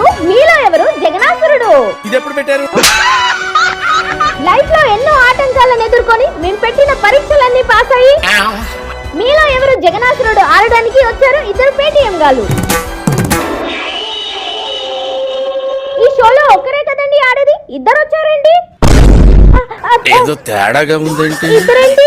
కాదు మీలో ఎవరు? జగనాసురుడు ఇది ఎప్పుడు పెట్టారు? లైఫ్లో ఎన్నో ఆటంకాలను ఎదుర్కొని మేము పెట్టిన పరీక్షలన్నీ పాస్ అయ్యి మీలో ఎవరు జగనాసురుడు ఆడడానికి వచ్చారు ఇద్దరు పేటిఎం గాలు ఈ షోలో ఒక్కరే కదండి ఆడది? ఇద్దరు వచ్చారండి ఏదో తేడాగా ఉందండి. ఇద్దరేంటి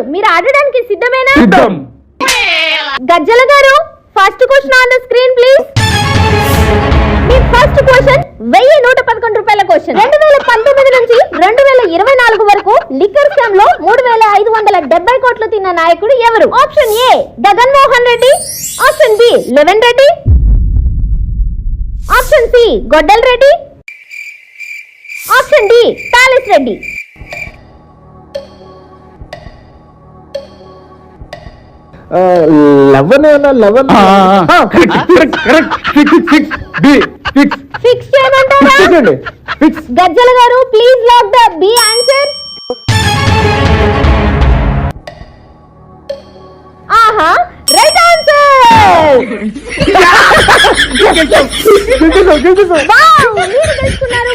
ఉన్నాను మీరు ఆడడానికి సిద్ధమేనా? సిద్ధం. Gajjala garu first question on the screen please me first question వెయ్యి నూట పదకొండు రూపాయల క్వశ్చన్ రెండు వేల పంతొమ్మిది నుంచి రెండు వేల ఇరవై నాలుగు వరకు లిక్కర్ స్కామ్లో మూడు వేల ఐదు వందల డెబ్బై కోట్లు తిన్న నాయకుడు ఎవరు? Option A Jaganmohan Reddy. Option B eleven Reddy. Option C గొడ్డల్ Reddy. Option D palace Reddy. Eleven ఏమన్నా లెవెన్? ఫిక్స్ చేయమంటారా? Fix Gajjala garu please lock the B answer ఆహా రైట్ ఆన్సర్ వావ్ మీరు గెలుచుకున్నారు.